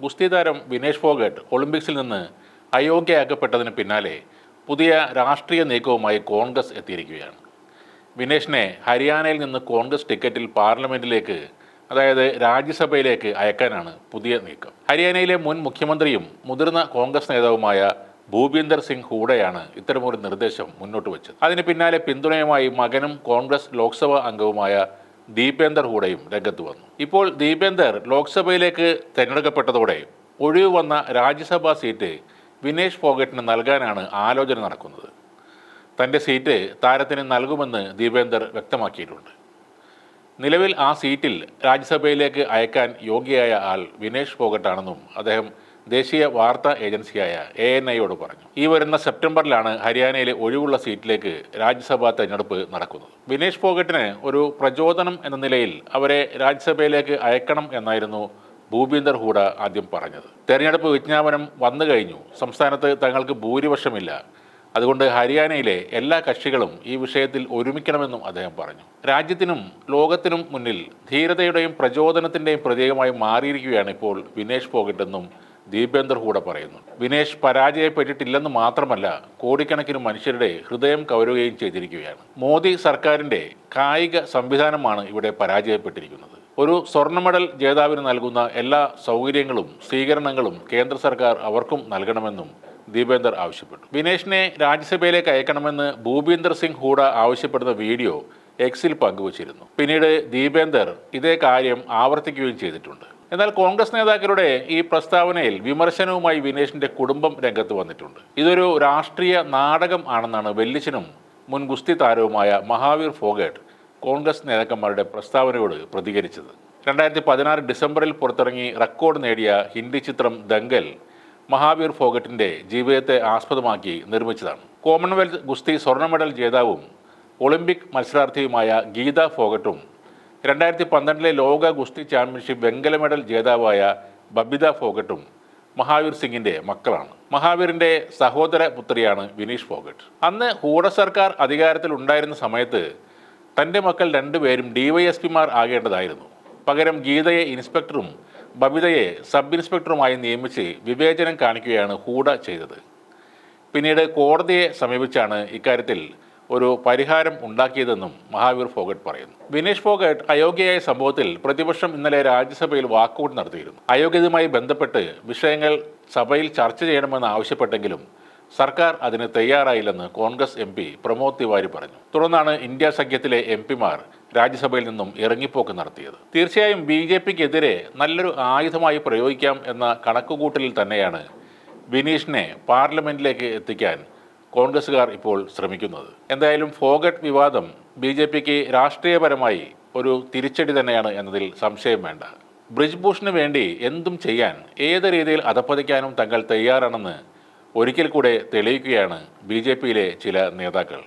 ഗുസ്തി താരം വിനേഷ് ഫോഗട്ട് ഒളിമ്പിക്സിൽ നിന്ന് അയോഗ്യയാക്കപ്പെട്ടതിന് പിന്നാലെ പുതിയ രാഷ്ട്രീയ നീക്കവുമായി കോൺഗ്രസ് എത്തിയിരിക്കുകയാണ്. വിനേഷിനെ ഹരിയാനയിൽ നിന്ന് കോൺഗ്രസ് ടിക്കറ്റിൽ പാർലമെന്റിലേക്ക് അതായത് രാജ്യസഭയിലേക്ക് അയക്കാനാണ് പുതിയ നീക്കം. ഹരിയാനയിലെ മുൻ മുഖ്യമന്ത്രിയും മുതിർന്ന കോൺഗ്രസ് നേതാവുമായ ഭൂപീന്ദർ സിംഗ് ഹൂഡയാണ് ഇത്തരമൊരു നിർദ്ദേശം മുന്നോട്ട് വെച്ചത്. അതിന് പിന്നാലെ പിന്തുണയുമായി മകനും കോൺഗ്രസ് ലോക്സഭാ അംഗവുമായ ദീപേന്ദർ ഹൂഡയും രംഗത്ത് വന്നു. ഇപ്പോൾ ദീപേന്ദർ ലോക്സഭയിലേക്ക് തിരഞ്ഞെടുക്കപ്പെട്ടതോടെ ഒഴിവ് വന്ന രാജ്യസഭാ സീറ്റ് വിനേഷ് ഫോഗട്ടിന് നൽകാനാണ് ആലോചന നടക്കുന്നത്. തന്റെ സീറ്റ് താരത്തിന് നൽകുമെന്ന് ദീപേന്ദർ വ്യക്തമാക്കിയിട്ടുണ്ട്. നിലവിൽ ആ സീറ്റിൽ രാജ്യസഭയിലേക്ക് അയക്കാൻ യോഗ്യയായ ആൾ വിനേഷ് ഫോഗട്ടാണെന്നും അദ്ദേഹം ദേശീയ വാർത്താ ഏജൻസിയായ എ എൻ ഐയോട് പറഞ്ഞു. ഈ വരുന്ന സെപ്റ്റംബറിലാണ് ഹരിയാനയിലെ ഒഴിവുള്ള സീറ്റിലേക്ക് രാജ്യസഭാ തെരഞ്ഞെടുപ്പ് നടക്കുന്നത്. വിനേഷ് ഫോഗട്ടിന് ഒരു പ്രചോദനം എന്ന നിലയിൽ അവരെ രാജ്യസഭയിലേക്ക് അയക്കണം എന്നായിരുന്നു ഭൂപീന്ദർ ഹൂഡ ആദ്യം പറഞ്ഞത്. തെരഞ്ഞെടുപ്പ് വിജ്ഞാപനം വന്നു കഴിഞ്ഞു. സംസ്ഥാനത്ത് തങ്ങൾക്ക് ഭൂരിപക്ഷമില്ല. അതുകൊണ്ട് ഹരിയാനയിലെ എല്ലാ കക്ഷികളും ഈ വിഷയത്തിൽ ഒരുമിക്കണമെന്നും അദ്ദേഹം പറഞ്ഞു. രാജ്യത്തിനും ലോകത്തിനും മുന്നിൽ ധീരതയുടെയും പ്രചോദനത്തിന്റെയും പ്രതീകമായി മാറിയിരിക്കുകയാണ് ഇപ്പോൾ വിനേഷ് ഫോഗട്ടെന്നും ദീപേന്ദർ കൂടെ പറയുന്നു. വിനേഷ് പരാജയപ്പെട്ടിട്ടില്ലെന്ന് മാത്രമല്ല കോടിക്കണക്കിന് മനുഷ്യരുടെ ഹൃദയം കവരുകയും ചെയ്തിരിക്കുകയാണ്. മോദി സർക്കാരിന്റെ കായിക സംവിധാനമാണ് ഇവിടെ പരാജയപ്പെട്ടിരിക്കുന്നത്. ഒരു സ്വർണ മെഡൽ ജേതാവിന് നൽകുന്ന എല്ലാ സൗകര്യങ്ങളും സ്വീകരണങ്ങളും കേന്ദ്ര സർക്കാർ അവർക്കും നൽകണമെന്നും ദീപേന്ദർ ആവശ്യപ്പെട്ടു. വിനേഷിനെ രാജ്യസഭയിലേക്ക് അയക്കണമെന്ന് ഭൂപീന്ദർ സിംഗ് ഹൂഡ ആവശ്യപ്പെടുന്ന വീഡിയോ എക്സിൽ പങ്കുവച്ചിരുന്നു. പിന്നീട് ദീപേന്ദർ ഇതേ കാര്യം ആവർത്തിക്കുകയും ചെയ്തിട്ടുണ്ട്. എന്നാൽ കോൺഗ്രസ് നേതാക്കളുടെ ഈ പ്രസ്താവനയിൽ വിമർശനവുമായി വിനേഷിന്റെ കുടുംബം രംഗത്ത് വന്നിട്ടുണ്ട്. ഇതൊരു രാഷ്ട്രീയ നാടകം ആണെന്നാണ് വെല്ലിച്ചനും മുൻ ഗുസ്തി താരവുമായ മഹാവീർ ഫോഗട്ട് കോൺഗ്രസ് നേതാക്കന്മാരുടെ പ്രസ്താവനയോട് പ്രതികരിച്ചത്. രണ്ടായിരത്തി പതിനാറ് ഡിസംബറിൽ പുറത്തിറങ്ങി റെക്കോർഡ് നേടിയ ഹിന്ദി ചിത്രം ദംഗൽ മഹാവീർ ഫോഗട്ടിന്റെ ജീവിതത്തെ ആസ്പദമാക്കി നിർമ്മിച്ചതാണ്. കോമൺവെൽത്ത് ഗുസ്തി സ്വർണ മെഡൽ ജേതാവും ഒളിമ്പിക് മത്സരാർത്ഥിയുമായ ഗീത ഫോഗട്ടും രണ്ടായിരത്തി പന്ത്രണ്ടിലെ ലോക ഗുസ്തി ചാമ്പ്യൻഷിപ്പ് വെങ്കല മെഡൽ ജേതാവായ ബബിത ഫോഗട്ടും മഹാവീർ സിംഗിന്റെ മക്കളാണ്. മഹാവീറിന്റെ സഹോദര പുത്രിയാണ് വിനീഷ് ഫോഗട്ട്. അന്ന് ഹൂഡ സർക്കാർ അധികാരത്തിൽ ഉണ്ടായിരുന്ന സമയത്ത് തന്റെ മക്കൾ രണ്ടുപേരും ഡിവൈഎസ്പിമാർ ആകേണ്ടതായിരുന്നു. പകരം ഗീതയെ ഇൻസ്പെക്ടറും ബബിതയെ സബ് ഇൻസ്പെക്ടറുമായി നിയമിച്ച് വിവേചനം കാണിക്കുകയാണ് ഹൂഡ ചെയ്തത്. പിന്നീട് കോടതിയെ സമീപിച്ചാണ് ഇക്കാര്യത്തിൽ ഒരു പരിഹാരം ഉണ്ടാക്കിയതെന്നും മഹാവീർ ഫോഗട്ട് പറയുന്നു. വിനേഷ് ഫോഗട്ട് അയോഗ്യയായ സംഭവത്തിൽ പ്രതിപക്ഷം ഇന്നലെ രാജ്യസഭയിൽ വാക്കൌട്ട് നടത്തിയിരുന്നു. അയോഗ്യതയുമായി ബന്ധപ്പെട്ട് വിഷയങ്ങൾ സഭയിൽ ചർച്ച ചെയ്യണമെന്ന് ആവശ്യപ്പെട്ടെങ്കിലും സർക്കാർ അതിന് തയ്യാറായില്ലെന്ന് Congress M P Pramod Tiwari പറഞ്ഞു. തുടർന്നാണ് ഇന്ത്യ സഖ്യത്തിലെ എം പിമാർ രാജ്യസഭയിൽ നിന്നും ഇറങ്ങിപ്പോക്ക് നടത്തിയത്. തീർച്ചയായും ബി ജെ പിക്കെതിരെ നല്ലൊരു ആയുധമായി പ്രയോഗിക്കാം എന്ന കണക്കുകൂട്ടലിൽ തന്നെയാണ് വിനീഷിനെ പാർലമെന്റിലേക്ക് എത്തിക്കാൻ കോൺഗ്രസുകാർ ഇപ്പോൾ ശ്രമിക്കുന്നത്. എന്തായാലും ഫോഗട്ട് വിവാദം ബി ജെ പിക്ക് രാഷ്ട്രീയപരമായി ഒരു തിരിച്ചടി തന്നെയാണ് എന്നതിൽ സംശയം വേണ്ട. ബ്രിജ് ഭൂഷന് വേണ്ടി എന്തും ചെയ്യാൻ ഏത് രീതിയിൽ അധപ്പതിക്കാനും തങ്ങൾ തയ്യാറാണെന്ന് ഒരിക്കൽ കൂടെ തെളിയിക്കുകയാണ് ബി ചില നേതാക്കൾ.